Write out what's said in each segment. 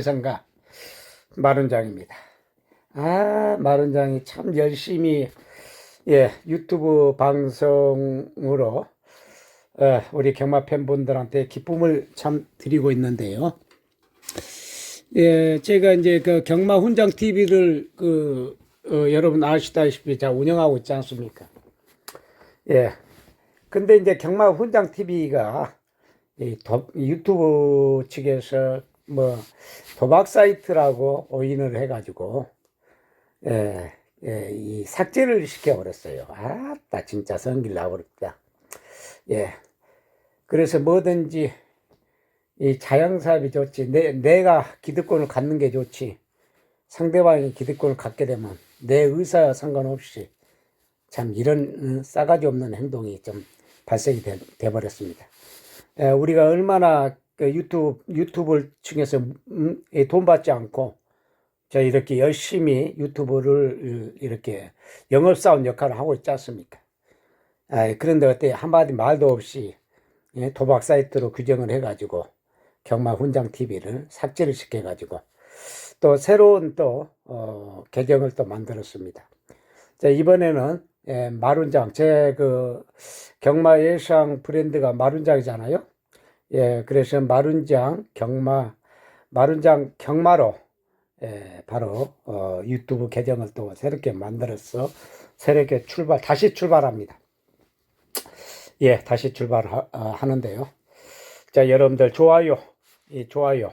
예상가 마른장입니다. 아, 마른장이 참 열심히 예, 유튜브 방송으로 어, 우리 경마 팬분들한테 기쁨을 참 드리고 있는데요. 예, 제가 이제 그 경마 훈장 TV를 그 어, 여러분 아시다시피 자 운영하고 있지 않습니까? 예. 근데 이제 경마 훈장 TV가 이 도, 유튜브 측에서 뭐 도박 사이트라고 오인을 해가지고 예, 예, 이 삭제를 시켜버렸어요. 아따 진짜 성질 나버렸다. 예. 그래서 뭐든지 이 자영사업이 좋지. 내, 내가 기득권을 갖는 게 좋지. 상대방이 기득권을 갖게 되면 내 의사와 상관없이 참 이런 어, 싸가지 없는 행동이 좀 발생이 돼, 돼 버렸습니다. 에, 우리가 얼마나 그 유튜브 유튜브를 통해서 음, 예, 돈 받지 않고 저 이렇게 열심히 유튜브를 어, 이렇게 영업 사원 역할을 하고 있지 않습니까? 아, 그런데 어때 한마디 말도 없이 예, 도박 사이트로 규정을 해가지고 경마 훈장 TV를 삭제를 시켜가지고 또 새로운 또 어, 계정을 또 만들었습니다. 자, 이번에는 예, 마룬장 제 그 경마 예상 브랜드가 마룬장이잖아요. 예, 그래서 마룬장 경마 마룬장 경마로 예, 바로 어, 유튜브 계정을 또 새롭게 만들어서 새롭게 출발 다시 출발합니다. 예, 다시 출발하는데요. 자, 여러분들 좋아요, 예, 좋아요,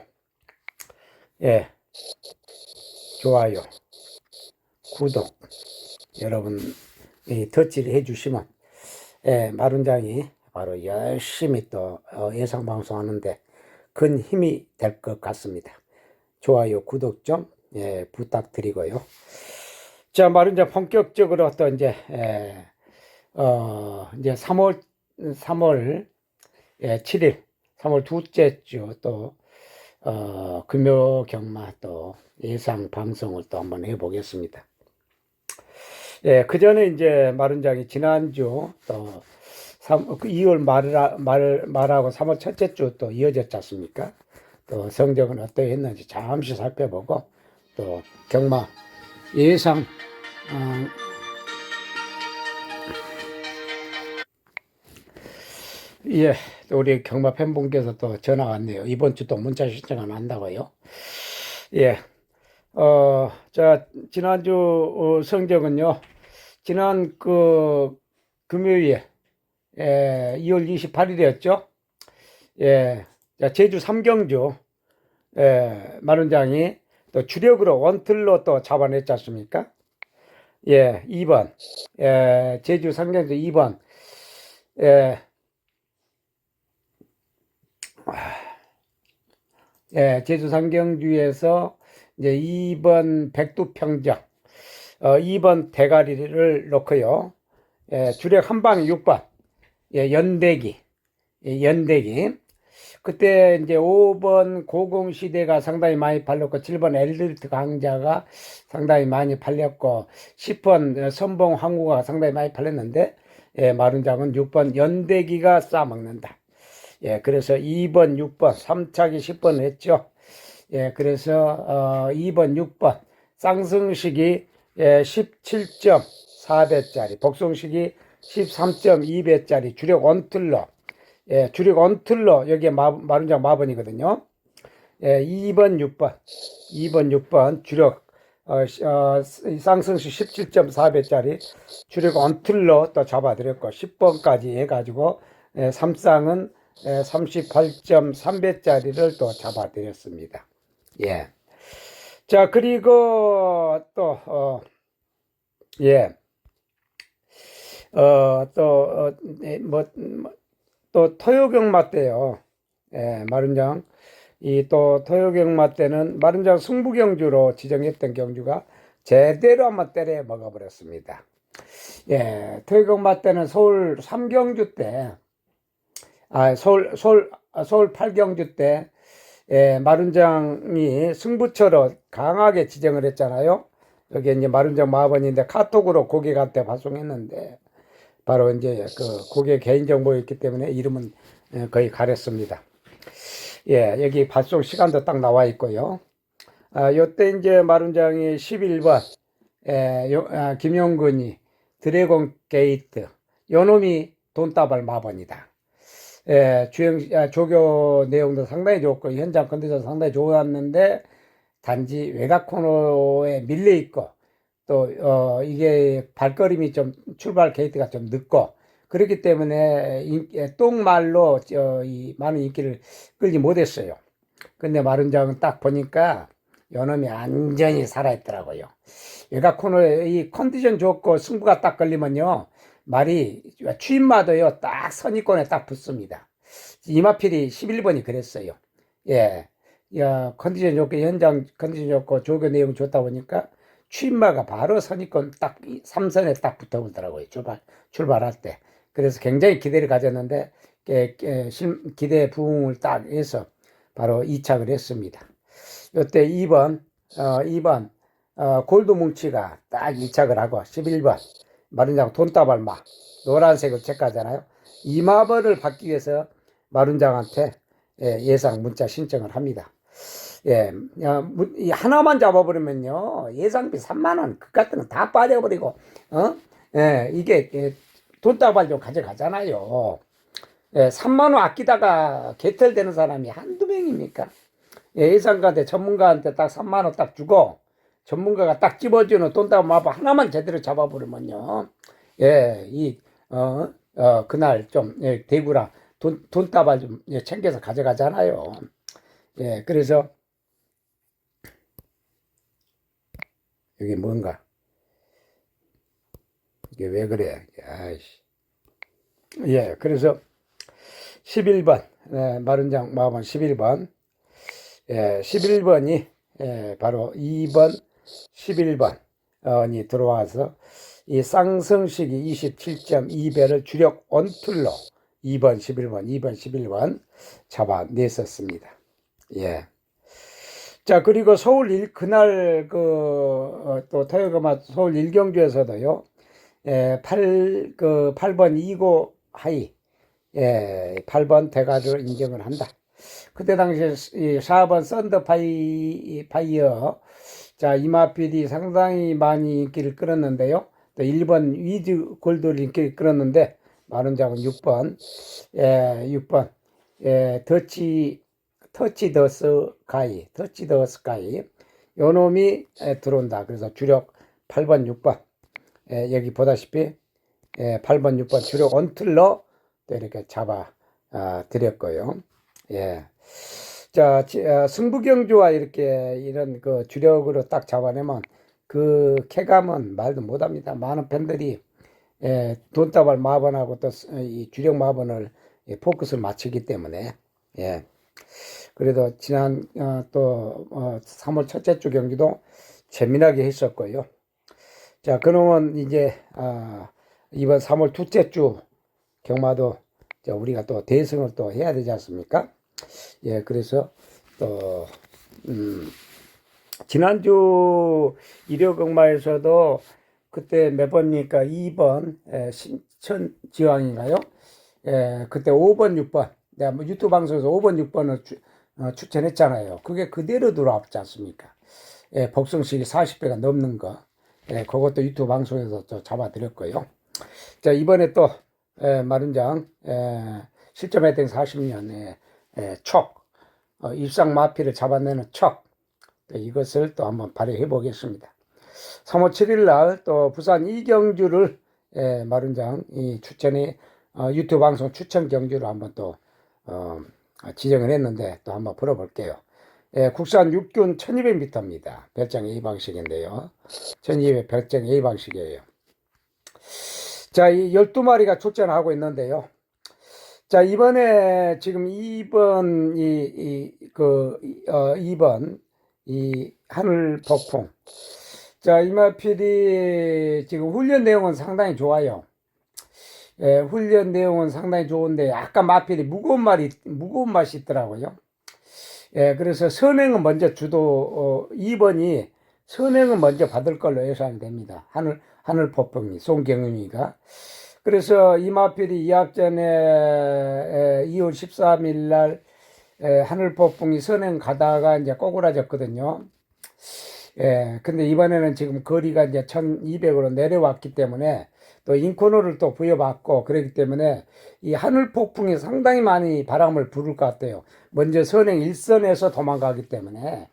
예, 좋아요, 구독, 여러분 이 터치를 해주시면 예, 마룬장이 바로 열심히 또 어, 예상 방송하는데 큰 힘이 될 것 같습니다. 좋아요, 구독 좀 예, 부탁드리고요. 자, 마룬장 본격적으로 또 이제 예, 어, 이제 3월 3월 예, 7일 3월 둘째 주 또 어, 금요 경마 또 예상 방송을 또 한번 해보겠습니다. 예, 그 전에 이제 마른장이 지난주 또 3, 2월 말을, 말, 말하고 3월 첫째 주 또 이어졌지 않습니까? 또 성적은 어떠했는지 잠시 살펴보고 또 경마 예상, 어, 예, 또 우리 경마 팬분께서 또 전화 왔네요. 이번 주 또 문자 신청 안 한다고요. 예, 어, 자, 지난주 어, 성적은요, 지난 그 금요일, 예, 2월 28일이었죠. 예, 자, 제주 삼경주, 예, 마른장이 또 주력으로 원틀로 또 잡아냈지 않습니까? 예, 2번, 예, 제주 삼경주 2번, 예, 예, 제주 삼경주에서 이제 2번 백두평정, 어, 2번 대가리를 넣고요. 예, 주력 한 방에 6번, 예, 연대기, 예, 연대기. 그때 이제 5번 고공 시대가 상당히 많이 팔렸고, 7번 엘리트 강자가 상당히 많이 팔렸고, 10번 선봉 항구가 상당히 많이 팔렸는데, 예, 마른장은 6번 연대기가 싸먹는다. 예, 그래서 2번, 6번, 3차기 10번 했죠. 예, 그래서 어, 2번, 6번 쌍승식이 예, 17.4배짜리, 복송식이 13.2배짜리 주력 원틀러, 예, 주력 원틀러 여기에 마, 마른장 마번이거든요. 예, 2번, 6번, 2번, 6번 주력 어, 어, 쌍승식 17.4배짜리 주력 원틀러 또 잡아드렸고 10번까지 해가지고 예, 삼쌍은 38.3배짜리를 또 잡아드렸습니다. 예. 자, 그리고 또, 어, 예. 어, 또, 어, 뭐, 뭐, 또 토요경마 때요. 예, 마른장. 이 또 토요경마 때는 마른장 승부경주로 지정했던 경주가 제대로 한번 때려 먹어버렸습니다. 예, 토요경마 때는 서울 3경주 때, 아, 서울, 서울, 서울 8경주 때, 예, 마룬장이 승부처로 강하게 지정을 했잖아요. 여기 이제 마룬장 마번인데 카톡으로 고객한테 발송했는데 바로 이제 그 고객 개인정보였기 때문에 이름은 예, 거의 가렸습니다. 예, 여기 발송 시간도 딱 나와 있고요. 아, 요때 이제 마룬장이 11번, 에, 요, 아, 김용근이 드래곤 게이트, 요 놈이 돈다발 마번이다. 예, 주행, 아, 조교 내용도 상당히 좋고, 현장 컨디션 상당히 좋았는데, 단지 외곽 코너에 밀려 있고, 또, 어, 이게 발걸음이 좀, 출발 게이트가 좀 늦고, 그렇기 때문에, 인, 예, 똥말로, 저, 이, 많은 인기를 끌지 못했어요. 근데 마른장은 딱 보니까, 요놈이 완전히 살아있더라고요. 외곽 코너에 이 컨디션 좋고 승부가 딱 걸리면요. 말이 취임마도요. 딱 선입권에 딱 붙습니다. 이마필이 11번이 그랬어요. 예. 야, 컨디션 좋고 현장 컨디션 좋고 조교 내용 좋다 보니까 취임마가 바로 선입권 딱 3선에 딱 붙어오더라고요. 출발 출발할 때. 그래서 굉장히 기대를 가졌는데 게- 게- 실- 기대 부응을 딱 해서 바로 이착을 했습니다. 요때 2번, 어, 2번, 어, 골드뭉치가 딱 이착을 하고, 11번, 마른장 돈다발마, 노란색을 체크하잖아요. 이마번을 받기 위해서 마룬장한테 예, 예상 문자 신청을 합니다. 예, 하나만 잡아버리면요, 예상비 3만원, 그 같은 거다 빠져버리고, 어? 예, 이게, 예, 돈다발 좀 가져가잖아요. 예, 3만원 아끼다가 개털되는 사람이 한두 명입니까? 예, 예상가한테 전문가한테 딱 3만 원 딱 주고 전문가가 딱 집어주는 마법 하나만 제대로 잡아버리면요. 예, 이, 어, 어, 그날 좀, 예, 대구라 돈, 돈다발 좀 예, 챙겨서 가져가잖아요. 예, 그래서 여기 뭔가 이게 왜 그래? 아이씨. 예, 그래서 11번, 예, 마른장 마법은 11번. 예, 11번이 예, 바로 2번, 11번이 들어와서 이 쌍성식이 27.2배를 주력 원툴로 2번, 11번, 2번, 11번 잡아냈었습니다. 예. 자, 그리고 서울 일, 그날 그, 어, 또 토요일마 서울 일경주에서도요, 예, 8, 그 8번 2고 하이, 예, 8번 대가를 인정을 한다. 그때 당시에 이 4번 썬더 파이, 파이어. 자, 이마필이 상당히 많이 인기를 끌었는데요. 또 1번 위즈 골드를 인기를 끌었는데, 마른장은 6번, 예, 6번, 예, 더치, 터치 더 스카이, 터치 더 스카이. 요 놈이 예, 들어온다. 그래서 주력 8번, 6번. 예, 여기 보다시피, 예, 8번, 6번 주력 언틀러 또 이렇게 잡아 아, 드렸고요. 예. 자, 지- 어, 승부경주와 이렇게 이런 그 주력으로 딱 잡아내면 그 쾌감은 말도 못합니다. 많은 팬들이 예, 돈다발 마번하고 또 이 주력 마번을 예, 포커스를 맞추기 때문에 예. 그래도 지난 어, 또 어, 3월 첫째 주 경기도 재미나게 했었고요. 자, 그러면 이제 아, 이번 3월 둘째 주 경마도 저 우리가 또 대승을 또 해야 되지 않습니까? 예, 그래서 또 음, 지난주 일요경마에서도 그때 몇 번입니까? 2번 에, 신천지왕인가요? 예, 그때 5번, 6번 내가 뭐 유튜브 방송에서 5번, 6번을 추, 어, 추천했잖아요. 그게 그대로 들어왔지 않습니까? 예, 복성식이 40배가 넘는 거. 예, 그것도 유튜브 방송에서 또 잡아드렸고요. 자, 이번에 또, 에, 마른장, 에, 실점 혜택 40년에, 에, 촉, 어, 입상 마피를 잡아내는 촉, 또 이것을 또 한번 발휘해 보겠습니다. 3월 7일 날 또 부산 이경주를, 에, 마른장, 이 추천이, 어, 유튜브 방송 추천 경주로 한번 또, 어, 지정을 했는데 또 한번 풀어볼게요. 예, 국산 육균 1200m입니다. 별장 A 방식인데요. 1200 별장 A 방식이에요. 자, 이 12마리가 출전하고 있는데요. 자, 이번에 지금 2번, 이, 이, 그, 어, 2번, 이 하늘 폭풍. 자, 이마필이 지금 훈련 내용은 상당히 좋아요. 예, 훈련 내용은 상당히 좋은데, 약간 마필이 무거운 말이, 무거운 맛이 있더라고요. 예, 그래서 선행은 먼저 주도, 어, 2번이 선행은 먼저 받을 걸로 예상이 됩니다. 하늘, 하늘 폭풍이, 송경음이가. 그래서 이마필이 2학 전에 에, 2월 13일 날 에, 하늘 폭풍이 선행 가다가 이제 꼬꾸라졌거든요. 예, 근데 이번에는 지금 거리가 이제 1200으로 내려왔기 때문에 또 인코너를 또 부여받고 그렇기 때문에 이 하늘 폭풍이 상당히 많이 바람을 부를 것 같아요. 먼저 선행 일선에서 도망가기 때문에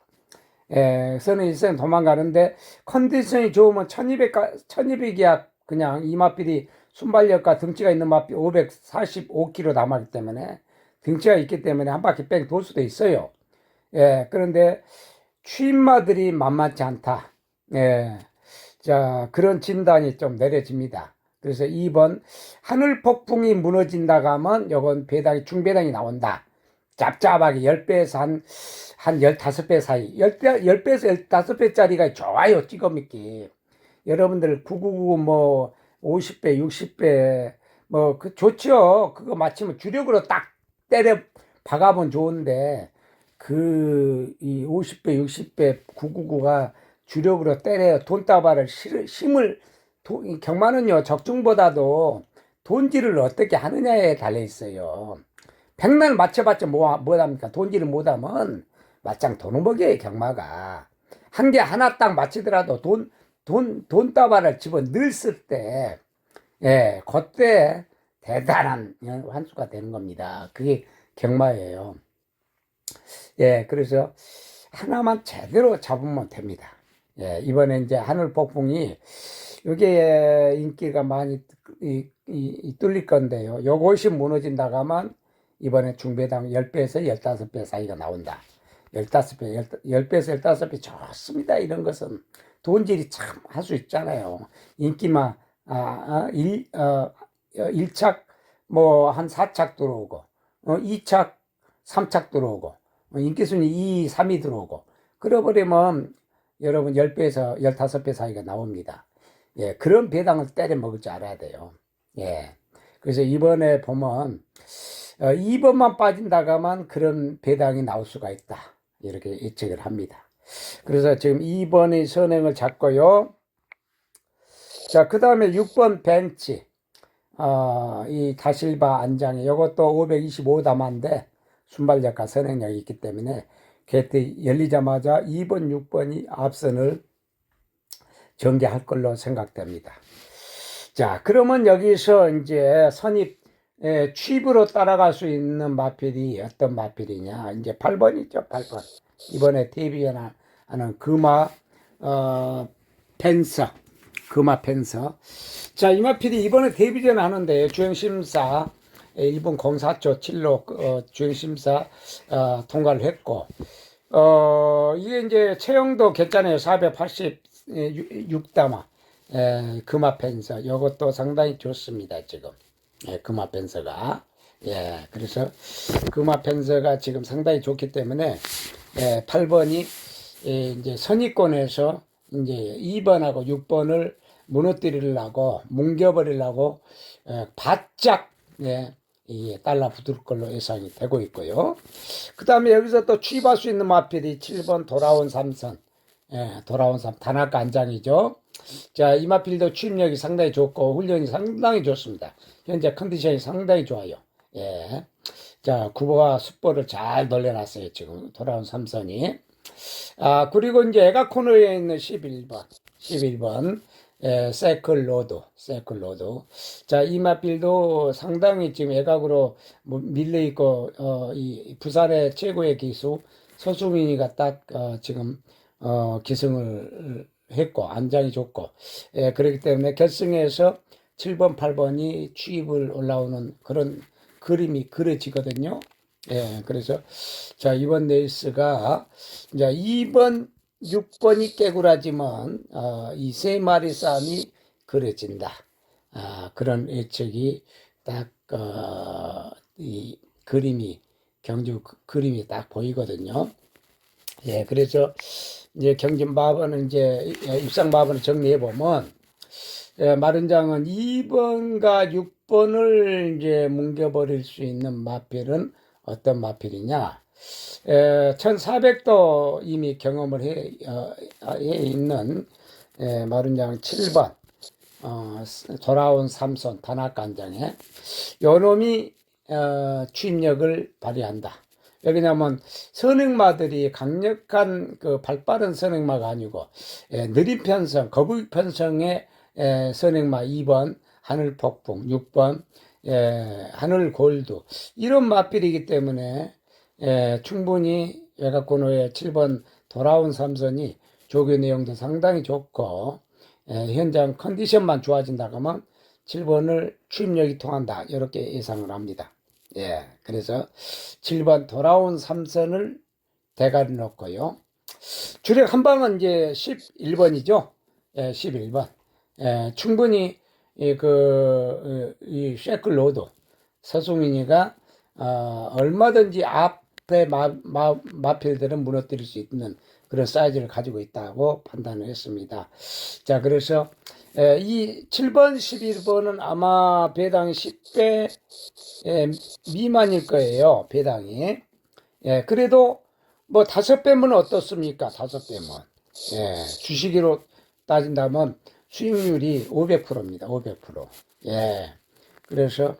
예, 선행 일선 도망가는데 컨디션이 좋으면 1200, 1200이야 그냥 이마필이 순발력과 등치가 있는 마필 545kg 남았기 때문에 등치가 있기 때문에 한 바퀴 뺑 돌 수도 있어요. 예, 그런데 취임마들이 만만치 않다. 예, 자, 그런 진단이 좀 내려집니다. 그래서 2번, 하늘 폭풍이 무너진다고 하면, 요건 배당이, 중배당이 나온다. 짭짭하게 10배에서 한, 한 15배 사이. 10배, 10배에서 15배짜리가 좋아요, 찍어 믿기. 여러분들 999 뭐, 50배, 60배, 뭐, 그, 좋죠. 그거 마치면 주력으로 딱 때려 박아보면 좋은데, 그, 이 50배, 60배, 999가 주력으로 때려 돈다발을 실- 심을, 도- 이 경마는요, 적중보다도 돈질을 어떻게 하느냐에 달려 있어요. 백날 맞춰봤자 뭐, 뭐합니까? 돈질을 못하면 맞짱 도는 법이에요, 경마가. 한 개 하나 딱 맞히더라도 돈, 돈, 돈다발을 집어 넣었을 때, 예, 그때 대단한 환수가 되는 겁니다. 그게 경마예요. 예, 그래서 하나만 제대로 잡으면 됩니다. 예, 이번에 이제 하늘 폭풍이 이게 인기가 많이 이, 이, 이 뚫릴 건데요. 요것이 무너진다고 하면 이번에 중배당 10배에서 15배 사이가 나온다. 15배, 10배에서 15배 좋습니다. 이런 것은 돈질이 참 할 수 있잖아요. 인기만, 아, 아, 일, 어, 1착, 뭐, 한 4착 들어오고, 어, 2착, 3착 들어오고, 어, 인기순위 2, 3이 들어오고, 그러버리면 여러분 10배에서 15배 사이가 나옵니다. 예, 그런 배당을 때려 먹을 줄 알아야 돼요. 예. 그래서 이번에 보면, 어, 2번만 빠진다고 하면 그런 배당이 나올 수가 있다. 이렇게 예측을 합니다. 그래서 지금 2번의 선행을 잡고요. 자, 그 다음에 6번 벤치. 어, 이 다실바 안장이 이것도 525담인데 순발력과 선행력이 있기 때문에 개트 열리자마자 2번, 6번이 앞선을 전개할 걸로 생각됩니다. 자, 그러면 여기서 이제 선입 에, 취입으로 따라갈 수 있는 마필이 어떤 마필이냐? 이제 8번이죠, 8번. 이번에 데뷔하는 금화 어, 펜서, 금화 펜서. 자, 이 마필이 이번에 데뷔전 하는데 주행심사 에, 일본 04조 7로 어, 주행심사 어, 통과를 했고 어, 이게 이제 체형도 괜찮아요. 486담아. 에, 금화 펜서. 이것도 상당히 좋습니다, 지금. 예, 금화 펜서가. 예, 그래서 금화 펜서가 지금 상당히 좋기 때문에, 예, 8번이, 예, 이제 선입권에서 이제 2번하고 6번을 무너뜨리려고, 뭉겨버리려고, 예, 바짝, 예, 이 달라 붙을 걸로 예상이 되고 있고요. 그 다음에 여기서 또 취입할 수 있는 마필이 7번 돌아온 삼선. 예, 돌아온 삼, 단학가 안장이죠. 자, 이 마필도 취입력이 상당히 좋고, 훈련이 상당히 좋습니다. 현재 컨디션이 상당히 좋아요. 예. 자, 구보와 숫보를 잘 돌려놨어요. 지금 돌아온 삼선이. 아, 그리고 이제 애가 코너에 있는 11번. 11번. 예, 세클 로드, 세클 로드. 자, 이마필도 상당히 지금 애각으로 뭐 밀려 있고, 어, 이 부산의 최고의 기수 서수민이가 딱, 어, 지금, 어, 기승을 했고, 안장이 좋고, 예, 그렇기 때문에 결승에서 7번, 8번이 취입을 올라오는 그런 그림이 그려지거든요. 예, 그래서, 자, 이번 레이스가, 이제 2번, 6번이 깨구라지만, 어, 이세 마리 싸움이 그려진다. 아, 그런 예측이 딱, 어, 이 그림이, 경주 그- 그림이 딱 보이거든요. 예, 그래서 이제 경진 마번은 이제 입상 마번을 정리해 보면 예, 마른장은 2번과 6번을 이제 뭉겨버릴 수 있는 마필은 어떤 마필이냐? 에, 1400도 이미 경험을 해, 어, 해 있는 에, 마른장 7번 어, 돌아온 삼손 단학간장에 요놈이 어, 취입력을 발휘한다. 왜냐하면 선행마들이 강력한 그 발빠른 선행마가 아니고 예, 느린 편성, 거북이 편성의 예, 선행마 2번 하늘 폭풍, 6번 예, 하늘 골드 이런 마필이기 때문에 예, 충분히 외곽번호의 7번 돌아온 삼선이 조교 내용도 상당히 좋고 예, 현장 컨디션만 좋아진다고 하면 7번을 추임력이 통한다 이렇게 예상을 합니다. 예, 그래서 7번 돌아온 삼선을 대가리 놓고요. 주력 한 방은 이제 11번이죠. 예, 11번. 예, 충분히 이 그, 이 쉐클 로드 서승민이가 어, 얼마든지 앞 에 마, 마, 마필들은 무너뜨릴 수 있는 그런 사이즈를 가지고 있다고 판단을 했습니다. 자, 그래서 에, 이 7번, 11번은 아마 배당 10배 에, 미만일 거예요. 배당이. 예, 그래도 뭐 다섯 배면 어떻습니까? 다섯 배면. 예, 주식으로 따진다면 수익률이 500%입니다. 500%. 예. 그래서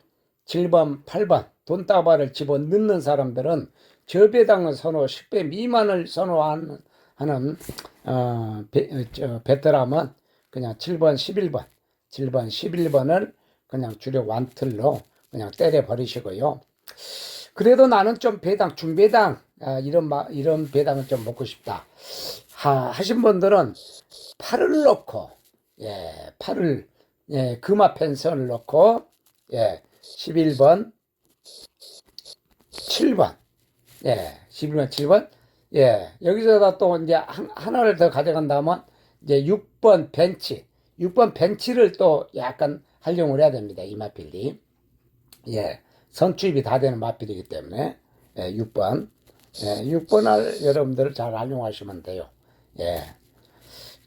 7번, 8번 돈 따발을 집어 넣는 사람들은 저배당을 선호 10배 미만을 선호하는 하는 어, 베, 어, 저, 베테랑은 그냥 7번, 11번, 7번, 11번을 그냥 주력 완틀로 그냥 때려 버리시고요. 그래도 나는 좀 배당, 중배당 아, 이런 마, 이런 배당을 좀 먹고 싶다. 하, 하신 분들은 팔을 넣고 예, 팔을 예, 금화 펜션을 넣고 예, 11번 7번 예, 11번 7번 예, 여기서다 또 이제 한, 하나를 더 가져간다면 이제 6번 벤치 6번 벤치를 또 약간 활용을 해야 됩니다. 이 마필이 예, 선추입이 다 되는 마필이기 때문에 예, 6번 예, 6번을 여러분들 잘 활용하시면 돼요. 예.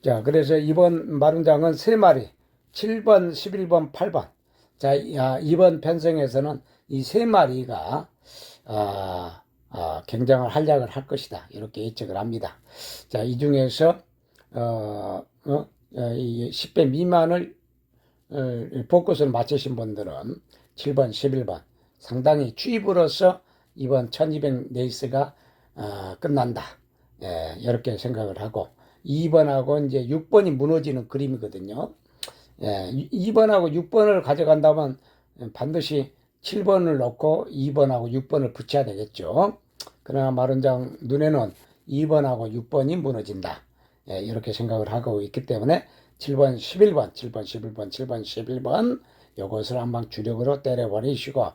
자, 그래서 이번 마룬장은 세 마리, 7번, 11번, 8번. 자, 야, 이번 편성에서는 이 세 마리가, 아, 아, 굉장한 활약을 할 것이다. 이렇게 예측을 합니다. 자, 이 중에서, 어, 어, 어, 이 10배 미만을, 어, 포커스를 맞추신 분들은 7번, 11번. 상당히 추입으로서 이번 1200 레이스가, 어, 끝난다. 예, 이렇게 생각을 하고, 2번하고 이제 6번이 무너지는 그림이거든요. 예, 2번하고 6번을 가져간다면 반드시 7번을 넣고 2번하고 6번을 붙여야 되겠죠. 그러나 마른장 눈에는 2번하고 6번이 무너진다. 예, 이렇게 생각을 하고 있기 때문에 7번, 11번, 7번, 11번, 7번, 11번 요것을 한방 주력으로 때려버리시고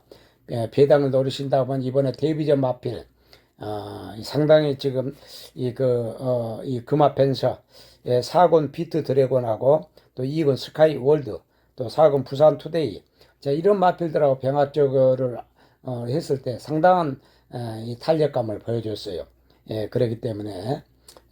예, 배당을 노리신다 면 이번에 데뷔전 마필 어, 상당히 지금 이 그, 어, 이 금화 펜서, 예, 4권 비트 드래곤하고 또 2권 스카이 월드, 또 4권 부산 투데이. 자, 이런 마필들하고 병합적을 어, 했을 때 상당한 에, 이 탄력감을 보여줬어요. 예, 그렇기 때문에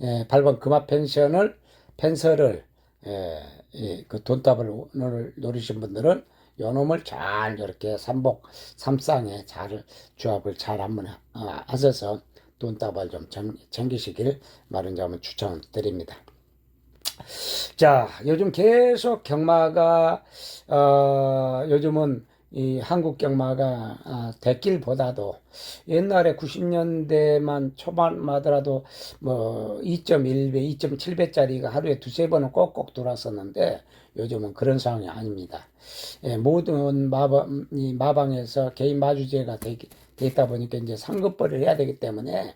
예, 8번 금화 펜션을 펜서를 예, 예, 그 돈답을 노리신 분들은 요 놈을 잘 이렇게 삼복 삼쌍에 잘 조합을 잘 한번 어, 하셔서 돈다발 좀 챙기시길 마른 점을 추천드립니다. 자, 요즘 계속 경마가 어, 요즘은 이 한국 경마가 아, 대길보다도 옛날에 90년대만 초반마더라도 뭐 2.1배, 2.7배짜리가 하루에 두세 번은 꼭꼭 돌았었는데 요즘은 그런 상황이 아닙니다. 예, 모든 마방, 이 마방에서 개인 마주제가 되, 되 있다 보니까 이제 상급벌이를 해야 되기 때문에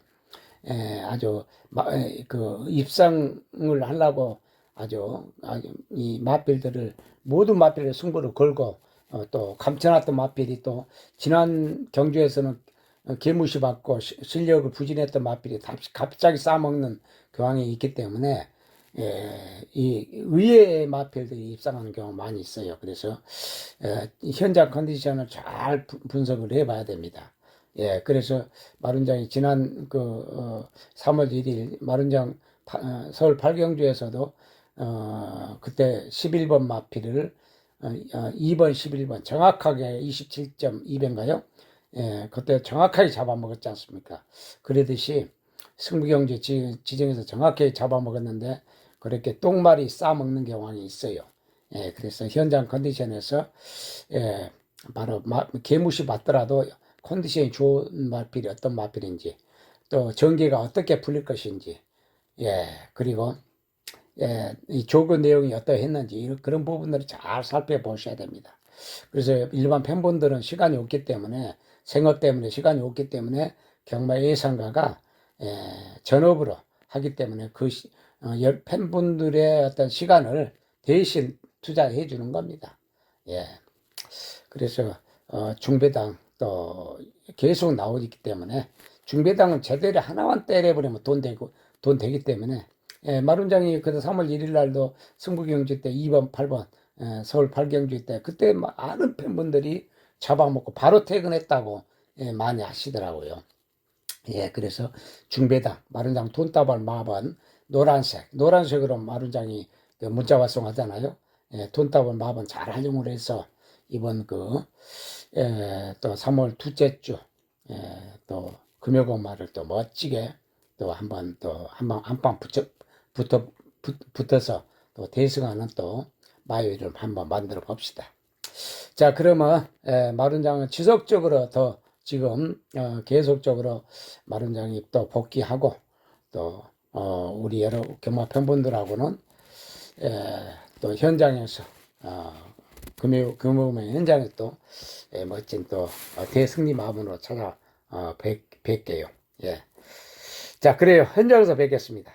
예, 아주 마, 그 입상을 하려고 아주 이 마필들을 모든 마필의 승부를 걸고 어, 또 감춰놨던 마필이 또 지난 경주에서는 개무시 받고 실력을 부진했던 마필이 갑자기 싸먹는 교황이 있기 때문에 예, 이 의외의 마필들이 입상하는 경우가 많이 있어요. 그래서 예, 현장 컨디션을 잘 분석을 해봐야 됩니다. 예, 그래서 마른장이 지난 그 어, 3월 1일 마른장 파, 어, 서울 팔경주에서도 어, 그때 11번 마필을 어, 2번, 어, 11번 정확하게 27.2배인가요? 예, 그때 정확하게 잡아먹었지 않습니까? 그러듯이 승부경제 지정에서 정확하게 잡아먹었는데 그렇게 똥말이 싸먹는 경향이 있어요. 예, 그래서 현장 컨디션에서 예, 바로 마, 개무시 받더라도 컨디션이 좋은 마필이 어떤 마필인지 또 전개가 어떻게 풀릴 것인지, 예, 그리고 예, 이 조건 내용이 어떠했는지 그런 부분들을 잘 살펴보셔야 됩니다. 그래서 일반 팬분들은 시간이 없기 때문에 생업 때문에 시간이 없기 때문에 경마 예상가가 예, 전업으로 하기 때문에 그 시- 어, 열- 팬분들의 어떤 시간을 대신 투자해 주는 겁니다. 예. 그래서 어, 중배당 또 계속 나오기 때문에 중배당은 제대로 하나만 때려버리면 돈 되고 돈 되기 때문에 예, 마룬장이 그 3월 1일 날도 승부경주 때 2번, 8번 예, 서울 8경주 때 그때 많은 팬분들이 잡아먹고 바로 퇴근했다고 예, 많이 하시더라고요. 예, 그래서 중배당 마룬장 돈다발 마번 노란색 노란색으로 마룬장이 그 문자 발송하잖아요. 예, 돈다발 마번 잘 활용을 해서 이번 그, 예, 또 3월 둘째 주, 예, 또 금요공마를 또 멋지게 또 한번 또 한방 한방 붙여 붙어 붙, 붙어서 또 대승하는 또 마요일을 한번 만들어 봅시다. 자, 그러면 에, 마룬장은 지속적으로 더 지금 어, 계속적으로 마룬장이 또 복귀하고 또 어, 우리 여러 경마 팬분들하고는 에, 또 현장에서 어, 금요 금요일 현장에 또 에, 멋진 또 어, 대승리 마음으로 찾아 어, 뵙, 뵐게요. 예. 자, 그래요. 현장에서 뵙겠습니다.